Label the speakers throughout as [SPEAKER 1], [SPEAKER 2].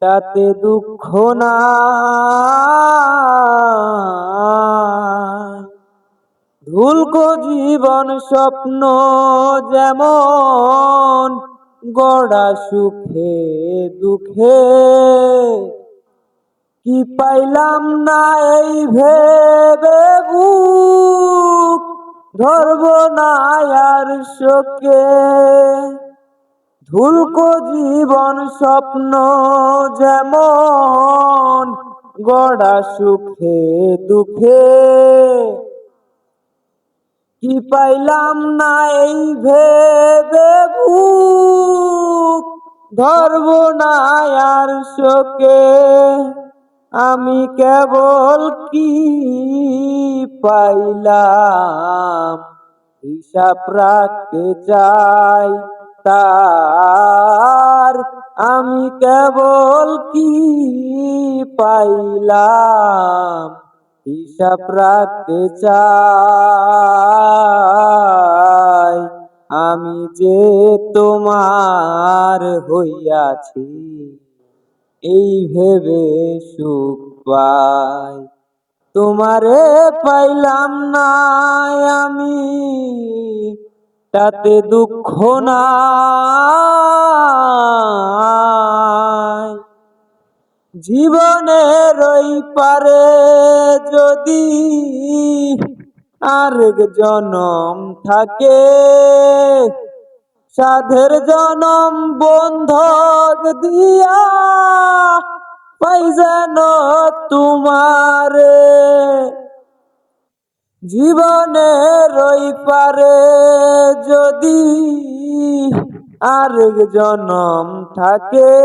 [SPEAKER 1] তাতে দুঃখ না। ধুলকো জীবন স্বপ্ন যেমন, গড়া সুখে দুঃখে। কি পাইলাম না এই ভেবে বুক, ধরব না আর শোকে। ধুলকো জীবন স্বপ্ন যেমন, গড়া সুখে দুঃখে। কি পাইলাম না এই ভেবে বুক ধরব না আর শোকে। আমি কেবল কি পাইলাম? হিসাব রাখতে চাই। তার, আমি কেবল কি পাইলাম? হিসাব রাখতে চাই, আমি যে তোমার হইয়াছি। এই ভেবে সুখ পাই, তোমারে পাইলাম না আমি। তাতে দুঃখ নাই। জীবনের ওই পারে যদি আরেক জনম থাকে, সাধের জনম বন্ধক দিয়া পাই যেন তোমারে। জীবনের ওই পারে যদি আরেক জনম থাকে,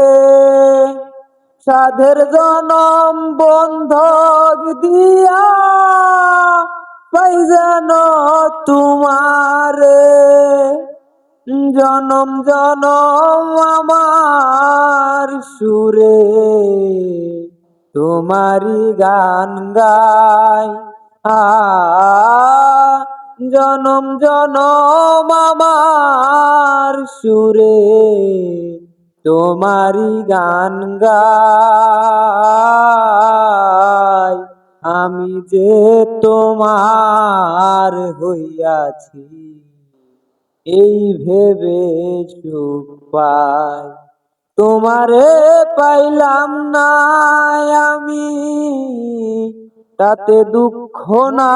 [SPEAKER 1] সাধের জনম বন্ধক দিয়া পাই যেন তোমারে। জনম জনম আমার সুরে তোমারি গান আ জনম জনম আমার সুরে তোমারি গান গাই। আমি যে তোমার হইয়াছি, এই ভেবে সুখ পাই। তোমারে পাইলাম না আমি তাতে দুঃখ না